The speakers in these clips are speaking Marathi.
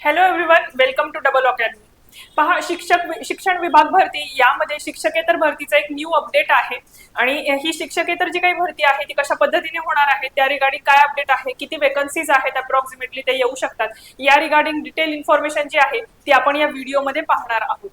Hello everyone welcome to double academy पहा शिक्षक शिक्षण विभाग भरती यामध्ये शिक्षकेतर भरतीचा एक न्यू अपडेट आहे. आणि ही शिक्षकेतर जी काही भरती आहे ती कशा पद्धतीने होणार आहे त्या रिगार्डिंग काय अपडेट आहे किती वेकन्सीज आहेत अप्रॉक्सिमेटली ते येऊ शकतात. या रिगार्डिंग डिटेल इन्फॉर्मेशन जी आहे ती आपण या व्हिडिओमध्ये पाहणार आहोत.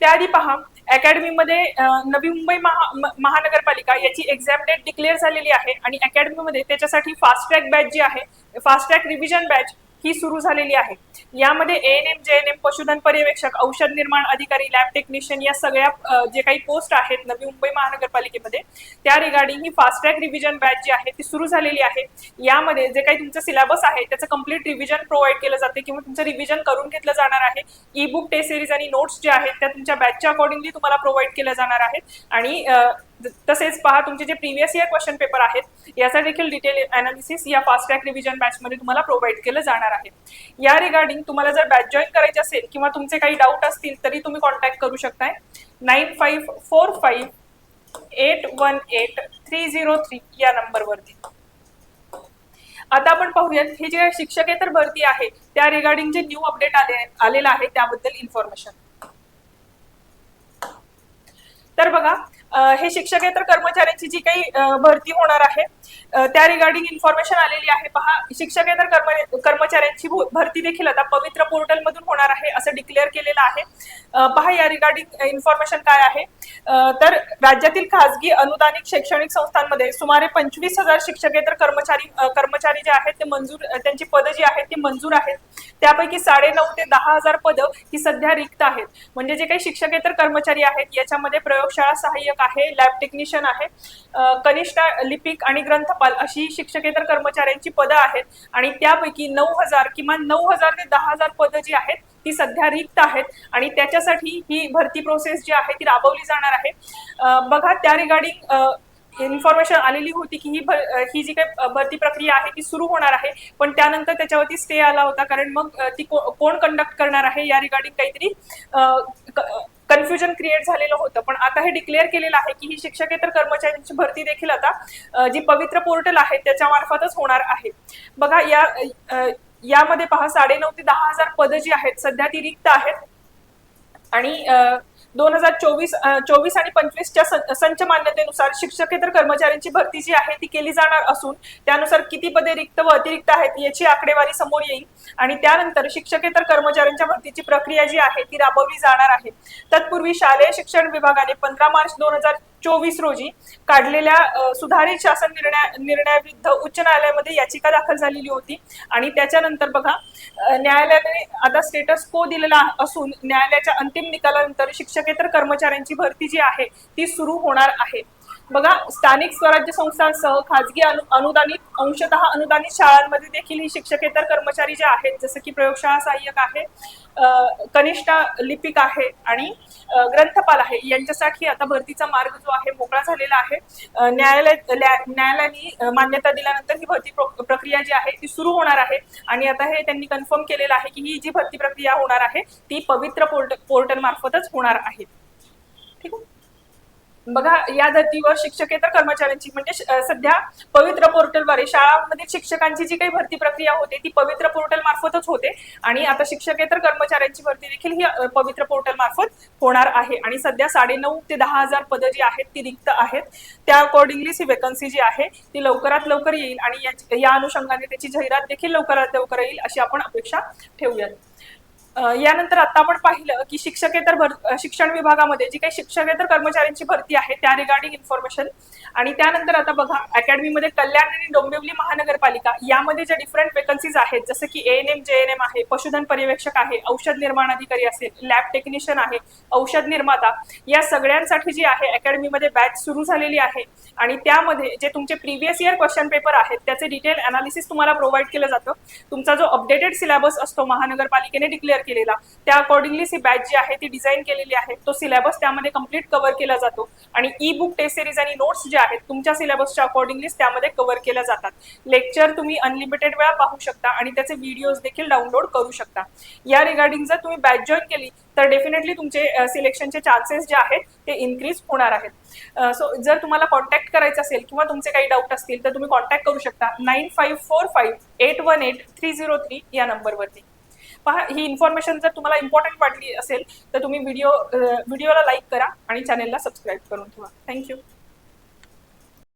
त्याआधी पहा अकॅडमीमध्ये नवी मुंबई महा म- महानगरपालिका याची एक्झाम डेट डिक्लेअर झालेली आहे. आणि अकॅडमीमध्ये त्याच्यासाठी फास्ट ट्रॅक बॅच जी आहे फास्ट ट्रॅक रिव्हिजन बॅच ही सुरू झालेली आहे. यामध्ये A N M J N M पशुधन पर्यवेक्षक औषध निर्माण अधिकारी लॅब टेक्निशियन या सगळ्या जे काही पोस्ट आहेत नवी मुंबई महानगरपालिकेमध्ये त्या रिगार्डिंग ही फास्ट ट्रॅक रिव्हिजन बॅच जी आहे ती सुरू झालेली आहे. यामध्ये जे काही तुमचं सिलेबस आहे त्याचं कंप्लीट रिव्हिजन प्रोव्हाइड केलं जाते किंवा तुमचं रिव्हिजन करून घेतलं जाणार आहे. ई बुक टेस्ट सिरीज आणि नोट्स जे आहेत त्या तुमच्या बॅचच्या अकॉर्डिंगली तुम्हाला प्रोव्हाइड केल्या जाणार आहेत. आणि तसेच पहा तुमचे जे प्रिव्हियस इयर क्वेश्चन पेपर आहेत याचा देखील डिटेल अनालिसिस या फास्ट ट्रॅक रिव्हिजन बॅचमध्ये तुम्हाला प्रोव्हाइड केलं जाणार आहे. या रिगार्डिंग तुम्हाला जर बॅच जॉईन करायची असेल किंवा तुमचे काही डाऊट असतील तरी तुम्ही कॉन्टॅक्ट करू शकताय. Nine five four five eight one eight three zero three या नंबरवरती आता आपण पाहूयात हे जे शिक्षकेतर भरती आहे त्या रिगार्डिंग जे न्यू अपडेट आले आलेलं आहे त्याबद्दल इन्फॉर्मेशन तर बघा हे शिक्षकेतर कर्मचाऱ्यांची जी काही भरती होणार आहे त्या रिगार्डिंग इन्फॉर्मेशन आलेली आहे. पहा शिक्षकेतर कर्म कर्मचाऱ्यांची भरती देखील आता पवित्र पोर्टल मधून होणार आहे असं डिक्लेअर केलेलं आहे. पहा या रिगार्डिंग इन्फॉर्मेशन काय आहे. तर राज्यातील खासगी अनुदानित शैक्षणिक संस्थांमध्ये सुमारे पंचवीस हजार शिक्षकेतर कर्मचारी कर्मचारी जे आहेत ते मंजूर त्यांची पदं जी आहेत ती मंजूर आहेत. त्यापैकी साडे नऊ ते दहा हजार पदं ही सध्या रिक्त आहेत. म्हणजे जे काही शिक्षकेतर कर्मचारी आहेत याच्यामध्ये प्रयोगशाळा सहाय्यक आहे लॅब टेक्निशियन आहे. कनिष्ठा कनिष्ठ लिपिक आणि ग्रंथपाल अशी शिक्षकेतर कर्मचाऱ्यांची पदं आहेत आणि त्यापैकी नऊ हजार किमान नऊ हजार ते दहा हजार पदं जी आहेत ती सध्या रिक्त आहेत. आणि त्याच्यासाठी ही भरती प्रोसेस जी आहे ती राबवली जाणार आहे. बघा त्या रिगार्डिंग इन्फॉर्मेशन आलेली होती की ही भर ही जी काही भरती प्रक्रिया आहे ती सुरू होणार आहे. पण त्यानंतर त्याच्यावरती स्टे आला होता. कारण मग ती को- कोण कंडक्ट करणार आहे या रिगार्डिंग काहीतरी कन्फ्युजन क्रिएट झालेलं होतं. पण आता हे डिक्लेअर केलेलं आहे की ही शिक्षकेतर कर्मचाऱ्यांची भरती देखील आता जी पवित्र पोर्टल आहे त्याच्या मार्फतच होणार आहे. बघा या यामध्ये पहा साडेनऊ ते दहा हजार पदं जी आहेत सध्या ती रिक्त आहेत. आणि दोन हजार चोवीस चोवीस आणि पंचवीसच्या संच मान्यतेनुसार शिक्षकेतर कर्मचाऱ्यांची भरती जी आहे ती केली जाणार असून त्यानुसार किती पदे रिक्त व अतिरिक्त आहेत याची आकडेवारी समोर येईल. आणि त्यानंतर शिक्षकेतर कर्मचाऱ्यांच्या भरतीची प्रक्रिया जी आहे ती राबवली जाणार आहे. तत्पूर्वी शालेय शिक्षण विभागाने पंधरा मार्च दोन हजार चोवीस रोजी काढलेल्या सुधारित शासन निर्णया निर्णयाविरुद्ध उच्च न्यायालयामध्ये याचिका दाखल झालेली होती. आणि त्याच्यानंतर बघा न्यायालयाने आता स्टेटस को दिलेला असून न्यायालयाच्या अंतिम निकालानंतर शिक्षकेतर कर्मचाऱ्यांची भरती जी आहे ती सुरू होणार आहे. बघा स्थानिक स्वराज्य संस्थांसह खाजगी अनु अनुदानित अंशतः अनुदानित शाळांमध्ये देखील ही शिक्षकेतर कर्मचारी जे आहेत जसं की प्रयोगशाळा सहाय्यक आहे कनिष्ठ लिपिक आहे आणि ग्रंथपाल आहे यांच्यासाठी आता भरतीचा मार्ग जो आहे मोकळा झालेला आहे. न्यायालय न्यायालयाने मान्यता दिल्यानंतर ही भरती प्रक्रिया जी आहे ती सुरू होणार आहे. आणि आता हे त्यांनी कन्फर्म केलेलं आहे की ही जी भरती प्रक्रिया होणार आहे ती पवित्र पोर्ट पोर्टल मार्फतच होणार आहे. ठीक आहे? बघा या धर्तीवर शिक्षकेतर कर्मचाऱ्यांची. म्हणजे सध्या पवित्र पोर्टलद्वारे शाळांमधील शिक्षकांची जी काही भरती प्रक्रिया होते ती पवित्र पोर्टल मार्फतच होते. आणि आता शिक्षकेतर कर्मचाऱ्यांची भरती देखील ही पवित्र पोर्टल मार्फत होणार आहे. आणि सध्या साडेनऊ ते दहा हजार पदं जी आहेत ती रिक्त आहेत. त्या अकॉर्डिंगली ही वेकन्सी जी आहे ती लवकरात लवकर येईल आणि या- अनुषंगाने त्याची जाहिरात देखील लवकरात लवकर येईल अशी आपण अपेक्षा ठेवूयात. यानंतर आता आपण पाहिलं की शिक्षकेतर भर शिक्षण विभागामध्ये जी काही शिक्षकेतर कर्मचाऱ्यांची भरती आहे त्या रिगार्डिंग इन्फॉर्मेशन आणि त्यानंतर आता बघा अकॅडमीमध्ये कल्याण आणि डोंबिवली महानगरपालिका यामध्ये ज्या डिफरंट वेकन्सीज आहेत जसं की N M J N M आहे पशुधन पर्यवेक्षक आहे औषध निर्माण अधिकारी असेल लॅब टेक्निशियन आहे औषध निर्माता या सगळ्यांसाठी जी आहे अकॅडमीमध्ये बॅच सुरू झालेली आहे. आणि त्यामध्ये जे तुमचे प्रिव्हियस इयर क्वेश्चन पेपर आहेत त्याचे डिटेल अनालिसिस तुम्हाला प्रोव्हाइड केलं जातं. तुमचा जो अपडेटेड सिलेबस असतो महानगरपालिकेने डिक्लेअर केलेला. त्या अकॉर्डिंगली ही बॅच जी आहे ती डिझाईन केलेली आहे. तो सिलेबस त्यामध्ये कंप्लीट कव्हर केला जातो. आणि ई बुक टेस्ट सिरीज आणि नोट्स जे आहेत तुमच्या सिलेबसच्या अकॉर्डिंगलीच त्यामध्ये कव्हर केल्या जातात. लेक्चर तुम्ही अनलिमिटेड वेळा पाहू शकता आणि त्याचे व्हिडिओज देखील डाउनलोड करू शकता. या रिगार्डिंग जर तुम्ही बॅच जॉईन केली तर डेफिनेटली तुमचे सिलेक्शनचे चान्सेस जे आहेत ते इन्क्रीज होणार आहेत. सो जर तुम्हाला कॉन्टॅक्ट करायचं असेल किंवा तुमचे काही डाऊट असतील तर तुम्ही कॉन्टॅक्ट करू शकता. Nine five four five eight one eight three zero three या नंबरवरती पहा ही इन्फॉर्मेशन जर तुम्हाला इम्पॉर्टंट वाटली असेल तर तुम्ही व्हिडिओ व्हिडिओला लाईक करा आणि चॅनेलला सबस्क्राईब करून ठेवा. थँक्यू